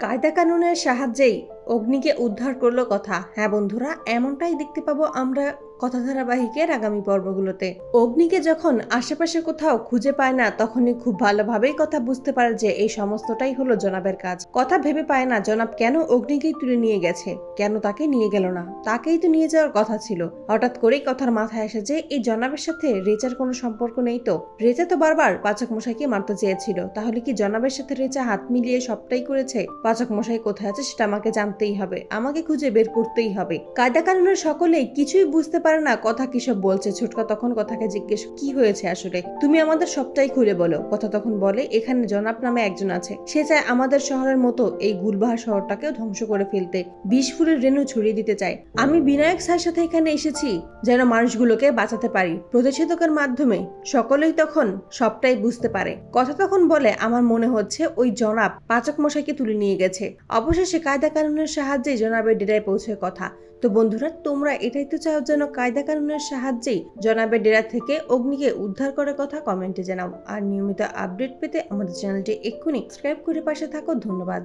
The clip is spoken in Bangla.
কায়দা কানুনের সাহায্যেই অগ্নিকে উদ্ধার করল কথা। হ্যাঁ বন্ধুরা, এমনটাই দেখতে পাবো আমরা কথা ধারাবাহিকের আগামী পর্বগুলোতে। অগ্নিকে যখন আশেপাশে কোথাও খুঁজে পায় না, তখনই খুব ভালোভাবেই কথা বুঝতে পারে যে এই সমস্তটাই হলো জনাবের কাজ। কথা ভেবে পায় না জনাব কেন অগ্নিকেই তুলে নিয়ে গেছে, কেন তাকে নিয়ে গেল না? তাকেই তো নিয়ে যাওয়ার কথা ছিল। হঠাৎ করেই কথার মাথায় আসে যে এই জনাবের সাথে রেচার কোনো সম্পর্ক নেই তো? রেচা তো বারবার পাচক মশাইকে মারতে চেয়েছিল। তাহলে কি জনাবের সাথে রেচা হাত মিলিয়ে সবটাই করেছে? পাচক মশাই কোথায় আছে সেটা আমাকে জানতেই হবে, আমাকে খুঁজে বের করতেই হবে। কায়দা কানুনের সকলেই কিছুই বুঝতে পারে না কথা কিসব বলছে। ছোটকা তখন কথাকে জিজ্ঞেস, কি হয়েছে আসলে? তুমি আমাদের সবটাই খুলে বলো। কথা তখন বলে, এখানে জনাব নামে একজন আছে। সে চায় আমাদের শহরের মতো এই গুলবাহা শহরটাকেও ধ্বংস করে ফেলতে, বিষ ফুলের রেণু ছড়িয়ে দিতে চায়। আমি বিনায়ক স্যার সাথে এখানে এসেছি যেন মানুষগুলোকে বাঁচাতে পারি। প্রতিষেধকের মাধ্যমে সকলেই তখন সবটাই বুঝতে পারে। কথা তখন বলে, আমার মনে হচ্ছে ওই জনাব পাচক মশাইকে তুলে নিয়ে গেছে। অবশেষে কায়দা কানুনের সাহায্যে জনাবের ডেরায় পৌঁছে কথা। তো বন্ধুরা, তোমরা এটাই তো চাও যেন কায়দা কানুনের সাহায্যেই জনাবের ডেরা থেকে অগ্নিকে উদ্ধার করার কথা কমেন্টে জানাও। আর নিয়মিত আপডেট পেতে আমাদের চ্যানেলটি এক্ষুনি সাবস্ক্রাইব করে পাশে থাকো। ধন্যবাদ।